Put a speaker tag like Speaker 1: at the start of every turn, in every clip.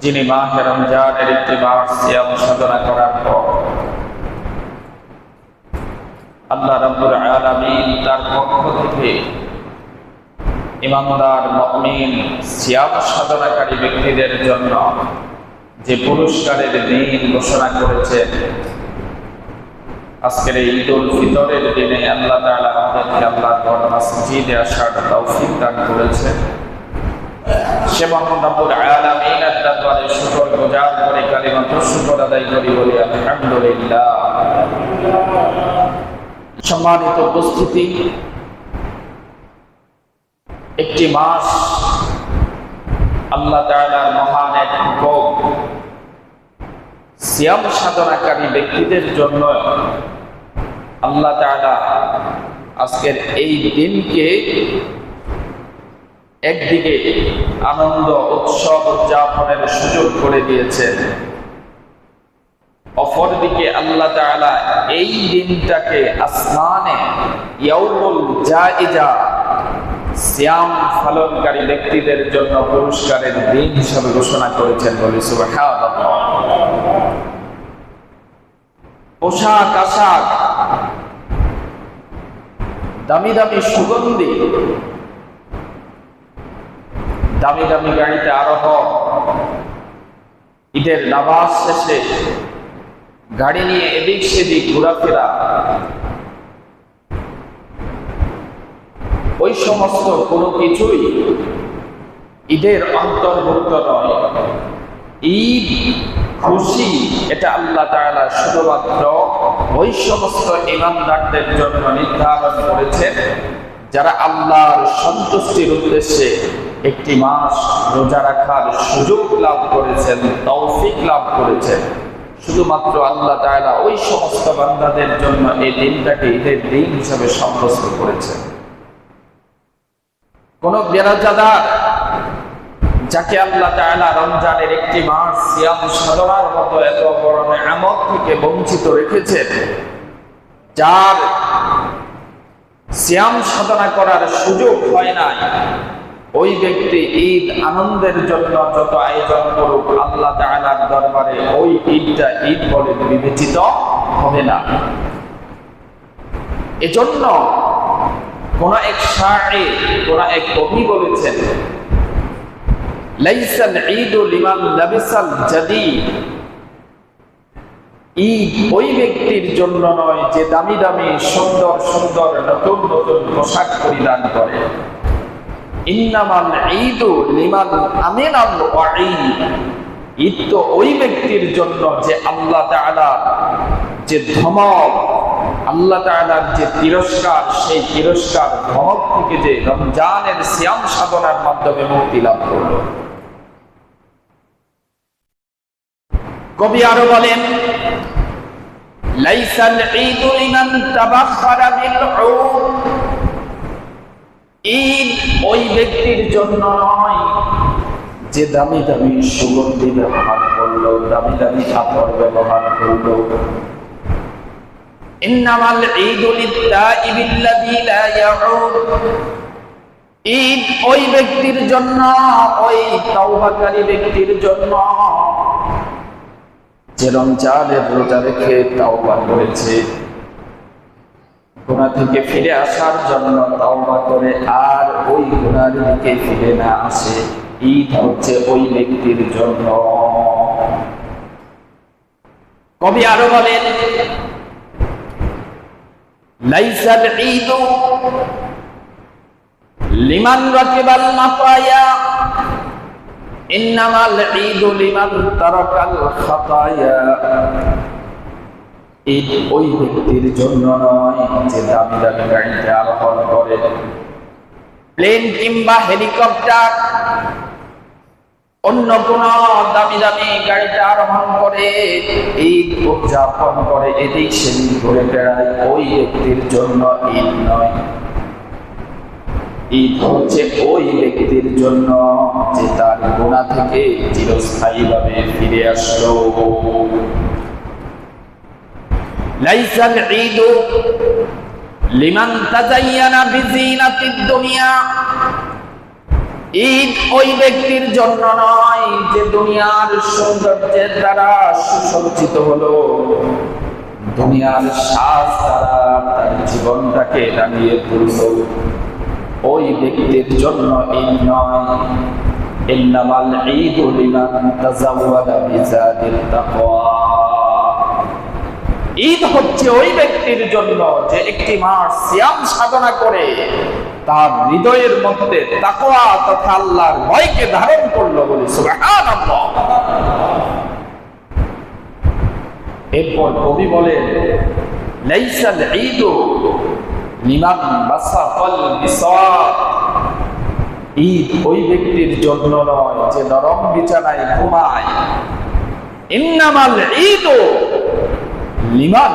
Speaker 1: যিনি মাহে রমজানের সিয়াম সাধনা করার পর আল্লাহ তার পক্ষ থেকে ইমানদার, মুমিন, সিয়াম সাধনাকারী ব্যক্তিদের জন্য যে পুরস্কারের দিন ঘোষণা করেছেন আজকের এই ঈদ উল ফিতরের দিনে আল্লাহ তাআলা আমাদেরকে আল্লাহর ঘর মসজিদে আসার তৌফিক দান করেছেন। সে রব্বুল আলামিনের দরবারে শুকর গুজার করে কালিমাত শুকর আদায় করি বলি, আলহামদুলিল্লাহ। সম্মানিত উপস্থিতি, একটি মাস আল্লাহ তাআলার মহান এক সিয়াম সাধনাকারী ব্যক্তিদের জন্য আল্লাহ আজকের এই দিনকে একদিকে আনন্দ, উৎসব উদযাপনের সুযোগ করে দিয়েছেন। অপরদিকে আল্লাহ এই দিনটাকে আসমানে ব্যক্তিদের জন্য পুরস্কারের দিন হিসাবে ঘোষণা করেছেন বলে পোশাক, আশাক দামি দামি সুগন্ধি। দামি দামি গাড়িতে আরোহ। ঈদের নামাজ শেষে গাড়ি নিয়ে এদিক সেদিক ঘোরাফেরা। ওই সমস্ত কোনো কিছুই ঈদের অন্তর্ভুক্ত নয়। ঈদ খুশি, এটা আল্লাহ তাআলা শুধুমাত্র ওই সমস্ত ইমানদারদের জন্য নির্ধারণ করেছেন যারা আল্লাহর সন্তুষ্টির উদ্দেশ্যে একটি মাস রোজা রাখার সুযোগ লাভ করেছেন, তৌফিক লাভ করেছেন। শুধুমাত্র আল্লাহ তাআলা ওই সমস্ত বান্দাদের জন্য এই দিনটাকে ঈদের দিন হিসাবে সাব্যস্ত করেছেন। কোন বেরাজাদার যাকে আল্লাহ তাআলা রমজানের একটি মাস সিয়াম সাধনার মতো এত বড় নিয়ামত থেকে বঞ্চিত রেখেছেন, যার সিয়াম সাধনা করার সুযোগ হয় নাই, ওই ব্যক্তি ঈদ আনন্দের জন্য যত আয়োজন করুক, আল্লাহ তাআলার দরবারে ওই ঈদটা ঈদ বলে বিবেচিত হবে না। এজন্য কোন এক শায়ে কোন এক কবি বলেছেন লাইসাল ঈদ লাবিসাল জাদিদ। ঈদ ওই ব্যক্তির জন্য নয় যে দামি দামি, সুন্দর সুন্দর, নতুন নতুন পোশাক পরিধান করে। ইন্নামাল আমিনাল ওয়াঈদ। ঈদ তো ওই ব্যক্তির জন্য যে আল্লাহ যে ধমক, আল্লাহ তাআলার যে তিরস্কার, সেই তিরস্কার ধমক থেকে যে রমজানের সিয়াম সাধনার মাধ্যমে মুক্তি লাভ করল। কবি আরও বলেন ঈদ ওই ব্যক্তির জন্য নয় যে দামি দামি সুগন্ধি ব্যবহার করল, দামি দামি কাপড় ব্যবহার করল। ঈদু ওই ব্যক্তির জন্য ওই ব্যক্তির জন্য। যে রমজানের রোজা রেখে তাওবা করেছে। গুণা থেকে ফিরে আসার জন্য তাওবা করে আর ওই গুণার দিকে ফিরে না আসে। ঈদ হচ্ছে ওই ব্যক্তির জন্য। কবি আরও বলেন, লাইসাল ঈদ লিমান রাকিবাল মাতায়া ওই ব্যক্তির জন্য নয় কিংবা হেলিকপ্টার। অন্য কোন দামি দামি গাড়িতে আরোহণ করে, ঈদ উদযাপন করে, এদিক সেদিক ঘুরে বেড়ায় ওই ব্যক্তির জন্য ঈদ নয়। ঈদ হচ্ছে ওই ব্যক্তির জন্য যে থেকে চিরস্থায়ীভাবে ফিরে আসলো। লাইসাল ঈদ লিমান তাজাইয়ানা বিজিনাতিদ দুনিয়া। ঈদ ওই ব্যক্তির জন্য নয় যে দুনিয়ার সৌন্দর্যের দ্বারা সুসজ্জিত হলো। দুনিয়ার সাজ দ্বারা তার জীবনটাকে দাঁড়িয়ে তুলল। ওই ব্যক্তির জন্য এই নয়। ঈদু হচ্ছে ওই ব্যক্তির জন্য যে একটি মাস সিয়াম সাধনা করে, তার হৃদয়ের মধ্যে তাকওয়া তথা আল্লাহর ভয়কে ধারণ করল বলে সুবহানাল্লাহ। এরপর কবি বলেন, লাইসাল ঈদ ওই ব্যক্তির জন্য নয় যে নরম বিছানায় ঘুমায়। লিমান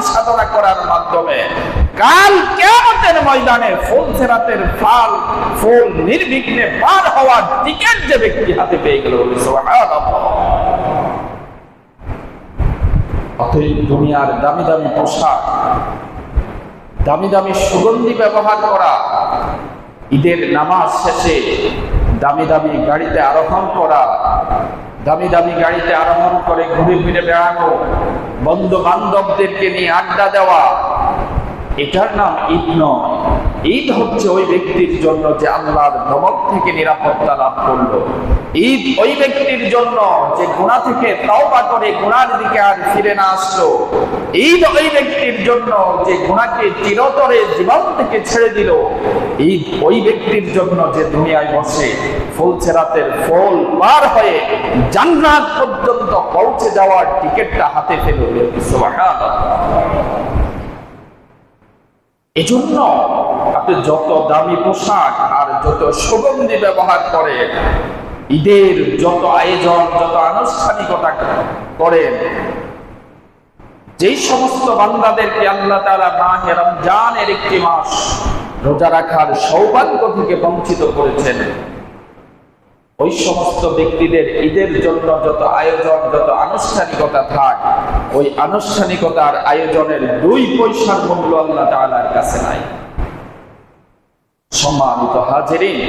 Speaker 1: সাধনা করার মাধ্যমে কাল ময়দানে ফুল ফাল, ফুল নির্বিঘ্নে পার হওয়ার টিকেট যে ব্যক্তি হাতে পেয়ে গেল অতএব দুনিয়ার দামি দামি পোশাক, দামি দামি সুগন্ধি ব্যবহার করা, ঈদের নামাজ শেষে দামি দামি গাড়িতে আরোহণ করা, দামি দামি গাড়িতে আরোহণ করে ঘুরে ফিরে বেড়ানো বন্ধু বান্ধবদেরকে নিয়ে আড্ডা দেওয়া, এটার নাম ঈদ নয়। ঈদ হচ্ছে ওই ব্যক্তির জন্য যে আল্লাহর ধমক থেকে নিরাপত্তা লাভ করল। ঈদ ওই ব্যক্তির জন্য যে গুণা থেকে তওবা করে গুণার দিকে আর ফিরে না আসলো। ঈদ ওই ব্যক্তির জন্য যে গুণাকে চিরতরে জীবন থেকে ছেড়ে দিল। ঈদ ওই ব্যক্তির জন্য যে দুনিয়ায় বসে ফুল ছেড়াতের ফল পার হয়ে জান্নাত পর্যন্ত পৌঁছে যাওয়ার টিকিটটা হাতে পেল সুবহানাল্লাহ। এজন্য আপনি যত দামি পোশাক আর যত সুগন্ধি ব্যবহার করেন ঈদের যত আয়োজন, যত আনুষ্ঠানিকতা করেন যেই সমস্ত বান্দাদেরকে আল্লাহ তাআলা মাহে রমজানের একটি মাস রোজা রাখার সৌভাগ্য থেকে বঞ্চিত করেছেন, ওই সমস্ত ব্যক্তিদের ঈদের জন্য যত আয়োজন, যত আনুষ্ঠানিকতা থাক, ওই আনুষ্ঠানিকতার আয়োজনের দুই পয়সার মূল্য আল্লাহ তাআলার কাছে নাই। সম্মানিত হাজিরিন।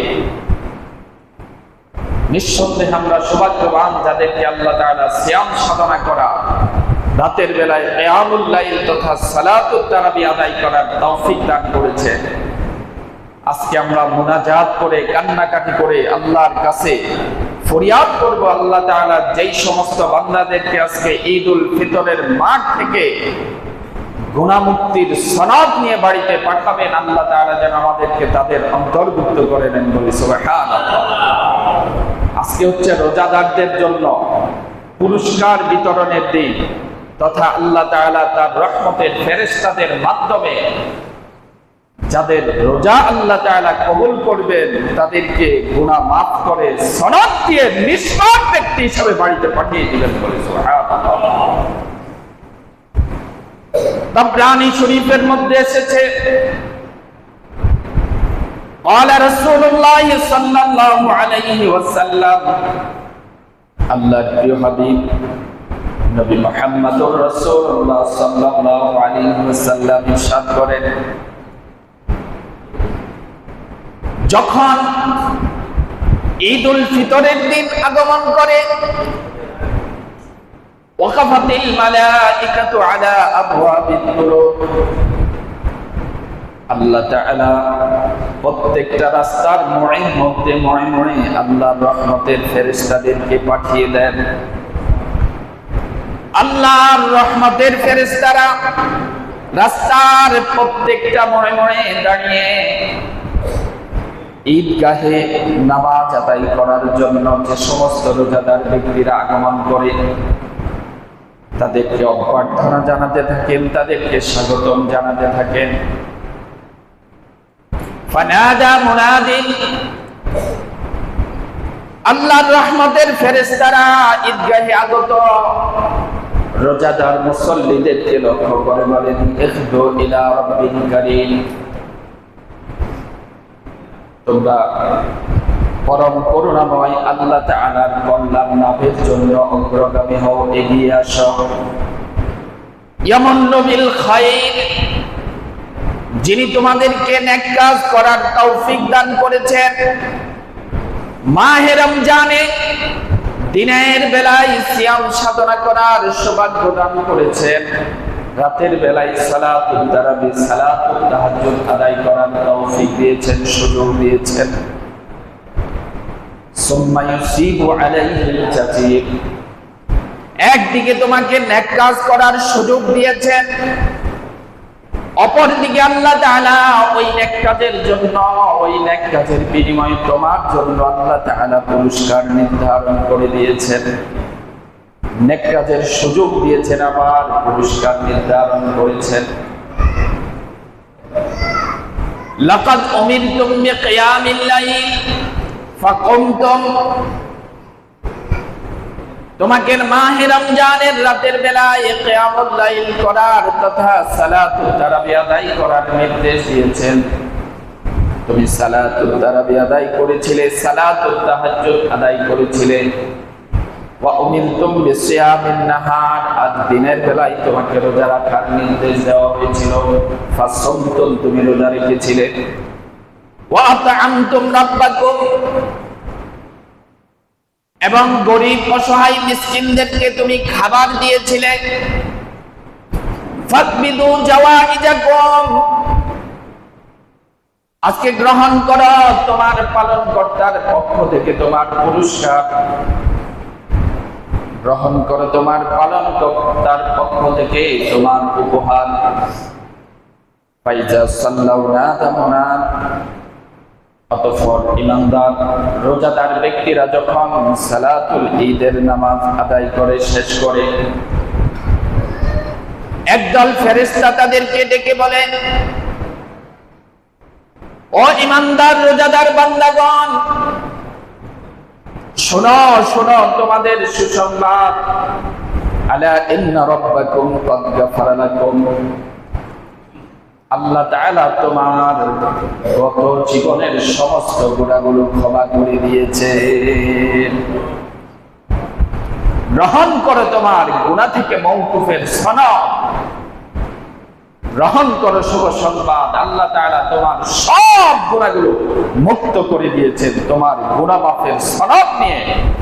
Speaker 1: নিঃসন্দেহে আমরা সৌভাগ্যবান যাদেরকে আল্লাহ তাআলা সিয়াম সাধনা করা, রাতের বেলায় কিয়ামুল লাইল তথা সালাতুত তারাবি আদায় করার তৌফিক দান করেছেন আজকে আমরা মুনাজাত করে, কান্নাকাটি করে আল্লাহর কাছে ফরিয়াদ করব আল্লাহ তাআলা যেই সমস্ত বান্দাদেরকে আজকে ঈদুল ফিতরের মাঠ থেকে গুণামুক্তির সনদ নিয়ে বাড়িতে পাঠাবেন, আল্লাহ তাআলা যেন আমাদেরকে তাদের অন্তর্ভুক্ত করে নেন বলি আজকে হচ্ছে রোজাদারদের জন্য পুরস্কার বিতরণের দিন, তথা আল্লাহ তাআলা তার রহমতের ফেরেশতাদের মাধ্যমে যাদের রোজা আল্লাহ তাআলা কবুল করবেন, তাদেরকে গুনাহ মাফ করে সনদ দিয়ে নিষ্পাপ ব্যক্তি হিসাবে বাড়িতে পাঠিয়ে দিবেন বলে, সুবহানাল্লাহ। বা শরীফের মধ্যে এসেছে। আল্লাহর প্রিয় হাবিব, নবী মোহাম্মদুর রাসূলুল্লাহ সাল্লাল্লাহু আলাইহি ওয়াসাল্লাম ইরশাদ করেন। যখন ঈদুল ফিতরের দিন আগমন করে আল্লাহ রহমতের ফেরেশতারা রাস্তার প্রত্যেকটা দাঁড়িয়ে ঈদগাহে নামাজ আদায় করার জন্য যে সমস্ত রোজাদার ব্যক্তিরা আগমন করে তাদেরকে অভ্যর্থনা জানাতে থাকেন, তাদেরকে স্বাগতম জানাতে থাকেন। আল্লাহর রহমতের ফেরেশতারা ঈদগাহে আগত। রোজাদার মুসল্লিদেরকে লক্ষ্য করে বলেন, ইখদু ইলা রাব্বিল কারীম। তোমরা পরম করুণাময় আল্লাহ তাআলার কল্যাণ লাভের জন্য অগ্রগামী হও, এগিয়ে আসো। ইয়ামুন খাইর, যিনি তোমাদেরকে নেক কাজ করার তৌফিক দান করেছেন। মাহে রমজানে দিনের বেলায় সিয়াম সাধনা করার সৌভাগ্য দান করেছেন। রাতের বেলায় সালাতুল তারাবি, সালাতুল তাহাজ্জুদ আদায় করার তৌফিক দিয়েছেন, সুযোগ দিয়েছেন সুম্মা ইউসিবু আলাইহিল জাতির একদিকে তোমাকে নেক কাজ করার সুযোগ দিয়েছেন, অপরদিকে আল্লাহ ওই নেক কাজের জন্য, ওই নেক কাজের তোমার জন্য আল্লাহ পুরস্কার নির্ধারণ করে দিয়েছেন। কাজের সুযোগ দিয়েছেন, আবার পুরস্কার নির্ধারণ করেছেন। লাকাদ ফাকুমতুম তোমাকে মাহে রমজানের রাতের বেলায় করার তথা সালাতুত আদায় করার নির্দেশ দিয়েছেন। তুমি আদায় করেছিলে আদায় করেছিলে। নাহার দিনের বেলায় তোমাকে রোজা রাখার নির্দেশ দেওয়া হয়েছিল। তুমি রোজা রেখেছিলে। এবং গরিব, অসহায় মিসকিনদেরকে তুমি খাবার দিয়েছিলে। আজকে গ্রহণ করো তোমার পালন কর্তার পক্ষ থেকে তোমার পুরস্কার। গ্রহণ করো তোমার পালন কর্তার পক্ষ থেকে তোমার উপহার। অতঃপর ইমানদার, রোজাদার ব্যক্তিরা যখন সালাতুল ঈদের নামাজ আদায় করে, শেষ করে, একদল ফেরেশতা তাদেরকে ডেকে বলেন ও ইমানদার, রোজাদার বান্দাগণ, শোনো শোনো তোমাদের সুসংবাদ। আলা ইন্না রাব্বাকুম ক্বাদ গাফারা লাকুম আল্লাহ তোমার গত জীবনের সমস্ত গুণাগুলো ক্ষমা করে দিয়েছে। গ্রহণ করো তোমার গুণা থেকে মৌকুফের সনদ। গ্রহণ করো শুভ সংবাদ। আল্লাহ তাআলা তোমার সব গুণাগুলো মুক্ত করে দিয়েছেন। তোমার গুণা মাফের সনদ নিয়ে।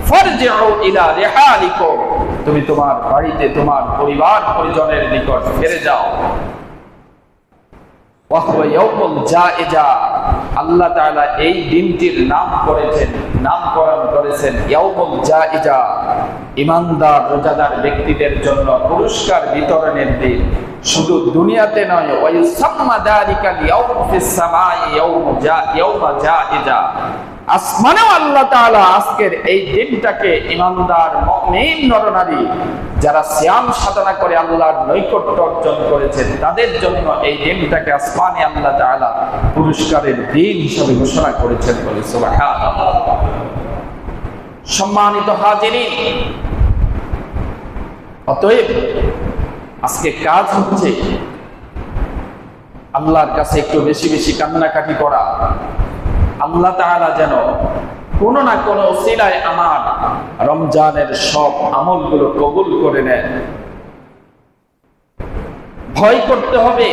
Speaker 1: ফারজিউ ইলা রিহালিকুম। তুমি তোমার বাড়িতে তোমার পরিবার পরিজনের নিকট ফিরে যাও। আল্লাহ তাআলা এই দিনটির নাম করেছেন, নামকরণ করেছেন ইয়াউমুল জাইজা ইমানদার রোজাদার ব্যক্তিদের জন্য পুরস্কার বিতরণের দিন। শুধু দুনিয়াতে নয় ওই যালিকা ইয়াউম ফিস সামাই ইয়াউমা জাইজা আসমানেও আল্লাহ তাআলা আজকের এই দিনটাকে ইমানদার, মুমিন নরনারী যারা সিয়াম সাধনা করে আল্লাহর নৈকট্য অর্জন করেছেন, তাদের জন্য এই দিনটাকে আসমানে আল্লাহ তাআলা পুরস্কারের দিন হিসেবে ঘোষণা করেছেন বলে সুবহানাল্লাহ। সম্মানিত হাজিরিন, অতএব আজকে কাজ হচ্ছে আল্লাহর কাছে একটু বেশি বেশি কান্নাকাটি করা। আল্লাহ তাআলা যেন কোনো না কোনো ওসিলায় আমার রমজানের সব আমলগুলো কবুল করে নেন ভয় করতে হবে,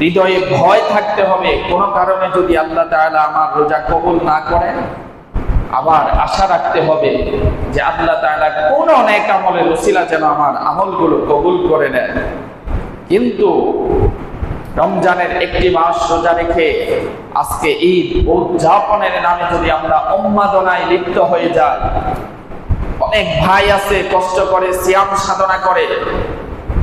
Speaker 1: হৃদয়ে ভয় থাকতে হবে। কোনো কারণে যদি আল্লাহ তাআলা আমার রোজা কবুল না করেন, আবার আশা রাখতে হবে যে আল্লাহ তাআলা কোন অনেক আমলের ওসিলা যেন আমার আমলগুলো কবুল করে নেন। কিন্তু রমজানের একটি মাস রোজা রেখে আজকে ঈদ উদযাপনের নামে যদি আমরা উন্মাদনায় লিপ্ত হয়ে যাই, অনেক ভাই আছে, কষ্ট করে, সিয়াম সাধনা করে,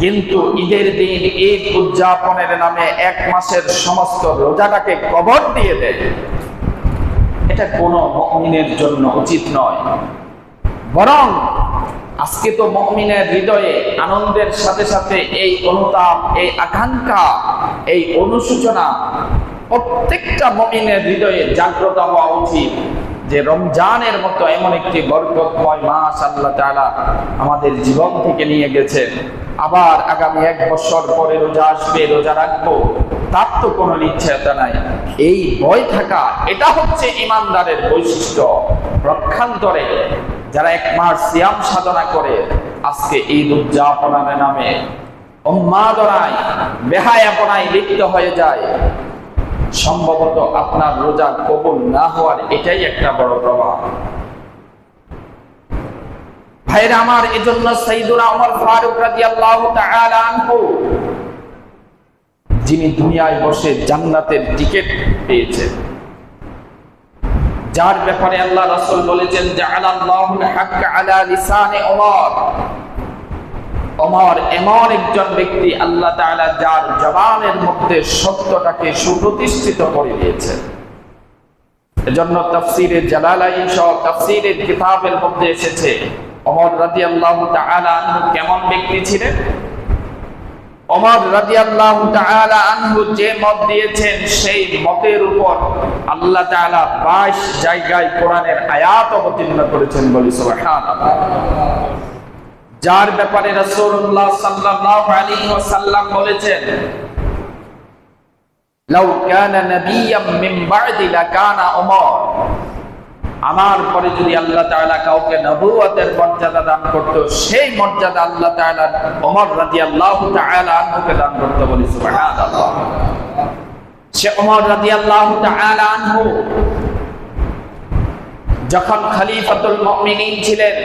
Speaker 1: কিন্তু ঈদের দিন ঈদ উদযাপনের নামে এক মাসের সমস্ত রোজাটাকে কবর দিয়ে দেয়। এটা কোনো মমিনের জন্য উচিত নয়। বরং আজকে তো মমিনের হৃদয়ে আনন্দের সাথে সাথে এই অনুতাপ, এই আকাঙ্ক্ষা, এই অনুসূচনা প্রত্যেকটা মমিনের হৃদয়ে জাগ্রত হওয়া উচিত যে রমজানের মতো এমন একটি বরকতময় মাস আল্লাহ তাআলা আমাদের জীবন থেকে নিয়ে গেছেন আবার আগামী এক বছর পরে রোজা আসবে, রোজা রাখব, তার তো কোনো নিশ্চয়তা নাই। এই ভয় থাকা, এটা হচ্ছে ইমানদারের বৈশিষ্ট্য। রক্ষান্তরে যারা এক মাস সিয়াম সাধনা করে, আজকে ঈদ উদযাপনের নামে বেহায়াপনায় লিপ্ত হয়ে যায়। সম্ভবত আপনার রোজা কবুল না হওয়ার এটাই একটা বড় প্রভাব। ভাইরা আমার, এজন্য সাইদুনা ওমর ফারুক রাদিয়াল্লাহু তাআলা আনহু, যিনি দুনিয়ায় বসে জান্নাতের টিকিট পেয়েছেন। যার ব্যাপারে আল্লাহ রাসূল বলেছেন জাআলাল্লাহুল আলা ওমর। ওমর এমন একজন ব্যক্তি আল্লাহ তাআলা যার জবানের মধ্যে সত্যটাকে সুপ্রতিষ্ঠিত করে দিয়েছেন। এজন্য তাফসীরে জালালাইন সহ তাফসীরের কিতাবের মধ্যে এসেছে, ওমর রাদিয়াল্লাহু তাআলা কেমন ব্যক্তি ছিলেন? ওমর রাদিয়াল্লাহু তাআলা আনহু যে মত দিয়েছেন, সেই মতের উপর আল্লাহ তাআলা 22 জায়গায় কোরআনের আয়াত অবতীর্ণ করেছেন বলি সুবহানাল্লাহ। যার ব্যাপারে রাসূলুল্লাহ বলেছেন, লাউ কানা নাবিয়্যাম মিন বা'দি লাকানা ওমর। আমার পরে যদি আল্লাহ তাআলা কাউকে নবুয়তের মর্যাদা দান করত, সেই মর্যাদা আল্লাহ তাআলা ওমর রাদিয়াল্লাহু তাআলা আনহুকে দান করত বলি সে ওমর রাদিয়াল্লাহু তাআলা আনহু, যখন খলিফাতুল মুমিনিন ছিলেন,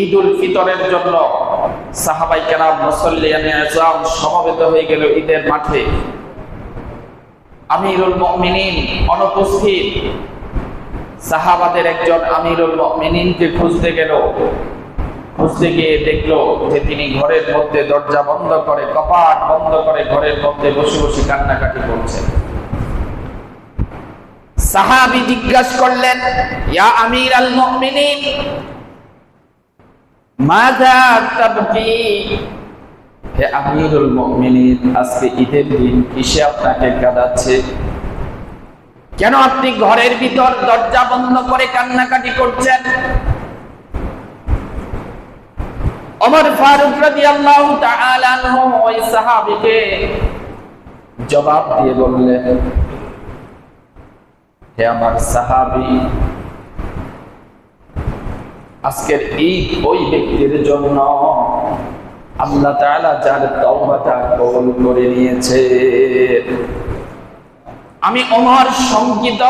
Speaker 1: ঈদুল ফিতরের জন্য সাহাবাই কেরাম মুসল্লিয়ানে আজম সমবেত হয়ে গেল ঈদের মাঠে। আমিরুল মুমিনিন অনুপস্থিত। সাহাবাদের একজন আমিরুল মুমিনিনকে খুঁজতে গেল। খুঁজতে গিয়ে দেখল যে তিনি ঘরের মধ্যে দরজা বন্ধ করে, কপাট বন্ধ করে ঘরের মধ্যে বসে বসে কান্নাকাটি করছেন সাহাবি জিজ্ঞাসা করলেন, ইয়া আমির আল মুমিনিন, মাযা তাবকি? হে আমিরুল মুমিনিন, আজকে ঈদের দিন কিসে আপনাকে কাঁদাচ্ছে? কেন আপনি ঘরের ভিতর দরজা বন্ধ করে কান্নাকাটি করছেন? ওমর ফারুক রাদিয়াল্লাহু তাআলা ওই সাহাবীকে জবাব দিয়ে বললেন, হে আমার সাহাবী, আজকের ঈদ ওই ব্যক্তির জন্য আল্লাহ তাআলা যার তওবাটা কবুল করে নিয়েছে। আমি অমর শঙ্কিত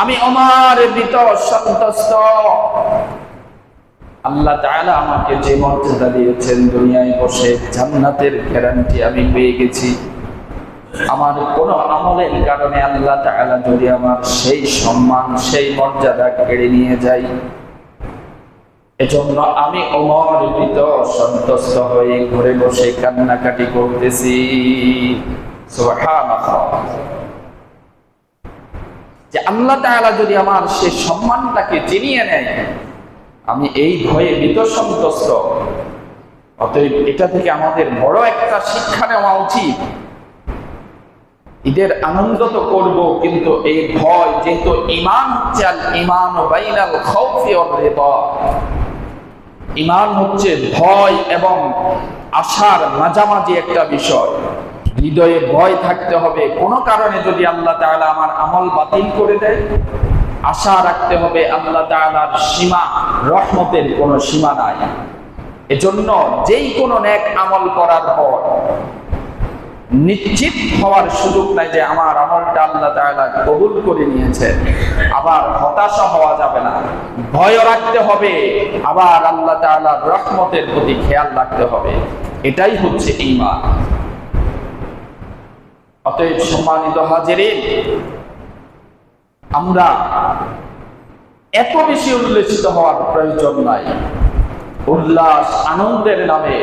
Speaker 1: আমি অমর ভীত সন্তুষ্ট। আল্লাহ তাআলা আমাকে যে মর্যাদা দিয়েছেন, দুনিয়ায় বসে জান্নাতের গ্যারান্টি আমি পেয়ে গেছি। আমার কোন আমলের কারণে আল্লাহ তাআলা যদি আমার সেই সম্মান, সেই মর্যাদা কেড়ে নিয়ে যায়, এজন্য আমি অমর ভীত সন্তুষ্ট হয়ে ঘরে বসে কান্নাকাটি করতেছি। যে আল্লাহ তাআলা যদি আমার সেই সম্মানটাকে চিনিয়ে নেয়, আমি এই ভয়ে ভীত সন্তুষ্ট অতএব এটা থেকে আমাদের বড় একটা শিক্ষা নেওয়া উচিত। ঈদের আনন্দ তো করব, কিন্তু এই ভয় যেহেতু ইমান আল ইমান ইমান হচ্ছে ভয় এবং আশার মাঝামাঝি একটা বিষয়। হৃদয়ে ভয় থাকতে হবে। কোনো কারণে যদি আল্লাহ তাআলা আমার আমল বাতিল করে দেয়, আশা রাখতে হবে আল্লাহ তাআলার সীমা, রহমতের কোনো সীমা নাই। এজন্য যেই কোনো ন্যাক আমল করার পর নিশ্চিত হওয়ার সুযোগ নাই যে আমার আমলটা আল্লাহ তাআলা কবুল করে নিয়েছে। আবার হতাশা হওয়া যাবে না। ভয় রাখতে হবে, আবার আল্লাহ তাআলার রহমতের প্রতি খেয়াল রাখতে হবে। এটাই হচ্ছে ঈমান। অতএব সম্মানিত হাজিরিন, আমরা এত বেশি উল্লেখিত হওয়ার প্রয়োজন নাই। উল্লাস আনন্দের নামে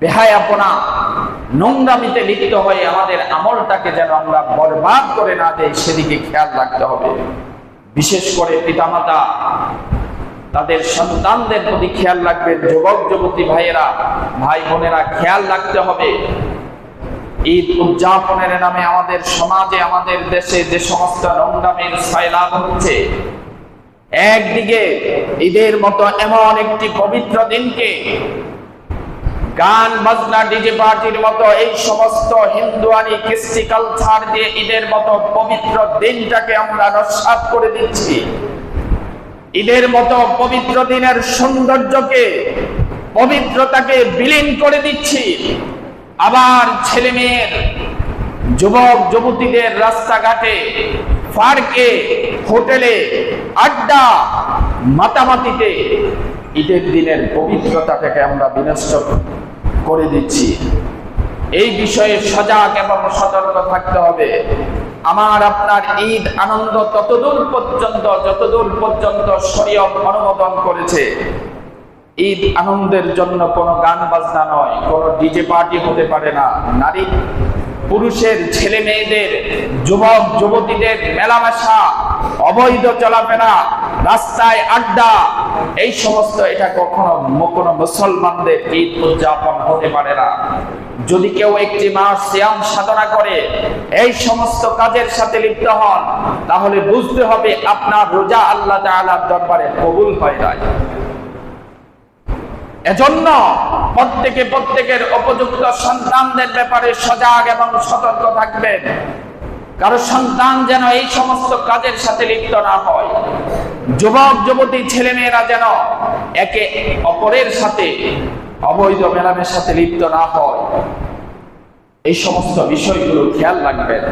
Speaker 1: বেহায়াপনা, নোংরামিতে লিপ্ত হয়ে আমাদের আমলটাকে যেন আমরা বরবাদ করে না দেয় সেদিকে খেয়াল রাখতে হবে। বিশেষ করে পিতামাতা, তাদের সন্তানদের প্রতি খেয়াল রাখবেন যুবক যুবতী ভাইয়েরা ভাই বোনেরা খেয়াল রাখতে হবে। ঈদ উদযাপনের নামে আমাদের সমাজে, আমাদের দেশে যে সমস্ত নোংরামের সয়লাভ হচ্ছে, একদিকে ঈদের মতো এমন একটি পবিত্র দিনকে গান, বাজনা, ডিজে পার্টির মতো এই সমস্ত হিন্দুয়ানি কৃষ্টি কালচার দিয়ে ঈদের মতো পবিত্র দিনটাকে আমরা নস্বাত করে দিচ্ছি। ঈদের মতো পবিত্র দিনের সৌন্দর্যকে, পবিত্রতাকে বিলীন করে দিচ্ছি। আবার ছেলে মেয়ের যুবক, যুবতীদের রাস্তাঘাটে, পার্কে, হোটেলে, আড্ডা, মাতামাতিতে ঈদের দিনের পবিত্রতাটাকে আমরা বিনষ্ট করে দিচ্ছি। এই বিষয়ে সজাগ এবং সতর্ক থাকতে হবে। আমার, আপনার ঈদ আনন্দ ততদূর পর্যন্ত, যতদূর পর্যন্ত শরীয়ত অনুমোদন করেছে ঈদ আনন্দের জন্য কোনো গান বাজনা নয়, কোনো ডিজে পার্টি হতে পারে না। নারী, পুরুষের, ছেলে মেয়েদের, যুবক, যুবতীদের মেলামেশা, অবৈধ চলাফেরা, রাস্তায় আড্ডা, এই সমস্ত এটা কখনো কোনো মুসলমানদের ঈদ উদযাপন হতে পারে না। যদি কেউ একটি মাস শ্যাম সাধনা করে, এই সমস্ত কাজের সাথে লিপ্ত হন, তাহলে বুঝতে হবে আপনার রোজা আল্লাহ তাআলার দরবারে কবুল হয় নাই এজন্য প্রত্যেকে প্রত্যেকের উপযুক্ত সন্তানদের ব্যাপারে সজাগ এবং সতর্ক থাকবেন। কারও সন্তান যেন এই সমস্ত কাজের সাথে লিপ্ত না হয়। যুবক, যুবতী, ছেলেমেয়েরা যেন একে অপরের সাথে, অবৈধ মেলামের সাথে লিপ্ত না হয়। এই সমস্ত বিষয়গুলো খেয়াল রাখবেন।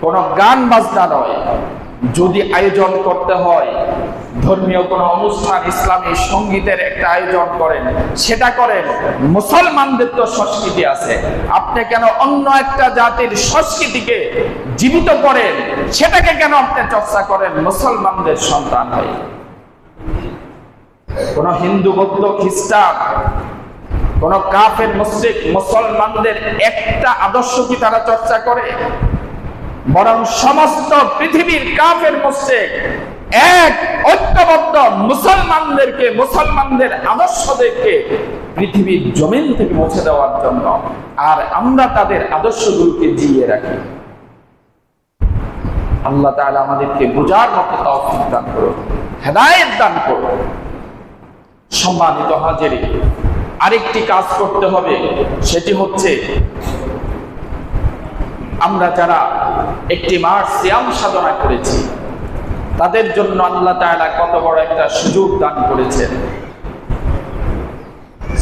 Speaker 1: কোন গান বাজনা নয়। যদি আয়োজন করতে হয়, ধর্মীয় কোনো অনুষ্ঠান, ইসলামী সঙ্গীতের একটা আয়োজন করেন, সেটা করেন, মুসলমানদের তো সংস্কৃতি আছে। আপনি কেন অন্য একটা জাতির সংস্কৃতিকে জীবিত করেন, সেটাকে কেন আপনি চর্চা করেন? মুসলমানদের সন্তান হয়ে। কোন হিন্দু, বৌদ্ধ, খ্রিস্টান, কোন কাফের, মুসলিম, মুসলমানদের একটা আদর্শ কি তারা চর্চা করে? বরং সমস্ত পৃথিবীর কাফের মুসলিম এক ঐক্যবদ্ধ মুসলমানদেরকে, মুসলমানদের আদর্শদেরকে পৃথিবীর জমিন থেকে মুছে দেওয়ার জন্য আর আমরা তাদের আদর্শগুলোকে জিয়ে রাখি। আল্লাহ তাহলে আমাদেরকে বোঝার মতো দান করুন, হেদায়েত দান করুন। সম্মানিত হাজিরি, আরেকটি কাজ করতে হবে, সেটি হচ্ছে আমরা যারা একটি মাস সিয়াম সাধনা করেছি, তাদের জন্য আল্লাহ তাআলা কত বড় একটা সুযোগ দান করেছেন।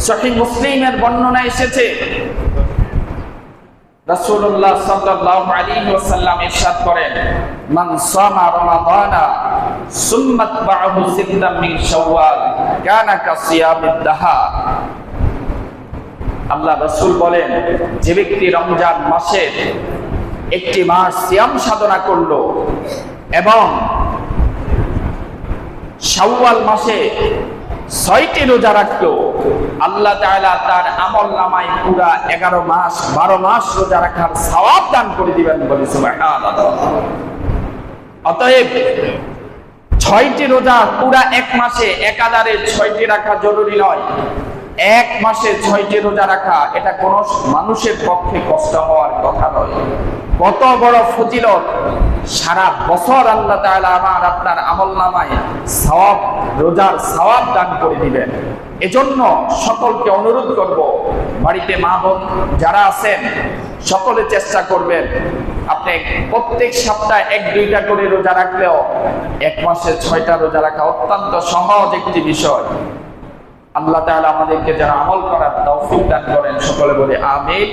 Speaker 1: সহিহ মুসলিমের বর্ণনা এসেছে আল্লাহ রাসূল বলেন, যে ব্যক্তি রমজান মাসে একটি মাস সিয়াম সাধনা করল এবং শাওয়াল মাসে ছয়টি রোজা রাখল। আল্লাহ তার আমল নামায় পুরা এগারো মাস, বারো মাস রোজা রাখার সওয়াব দান করে দিবেন বলে অতএব ছয়টি রোজা পুরা এক মাসে একাধারে ছয়টি রাখা জরুরি নয়। এক মাসে ছয়টি রোজা রাখা, এটা কোন মানুষের পক্ষে কষ্ট হওয়ার কথা নয়। কত বড় ফজিলত। সারা বছর আল্লাহ তাআলা আমার আপনার আমল নামায় সওয়াব, রোজার সওয়াব দান করে দিবেন। এজন্য সকলকে অনুরোধ করব, বাড়িতে মা বোন যারা আছেন, সকলে চেষ্টা করবেন, আপনি প্রত্যেক সপ্তাহে এক, দুইটা করে রোজা রাখলেও এক মাসে ছয়টা রোজা রাখা অত্যন্ত সহজ একটি বিষয়। আল্লাহ তাআলা আমাদেরকে যারা আমল করার তৌফিক দান করেন, সকলে বলে আমিন।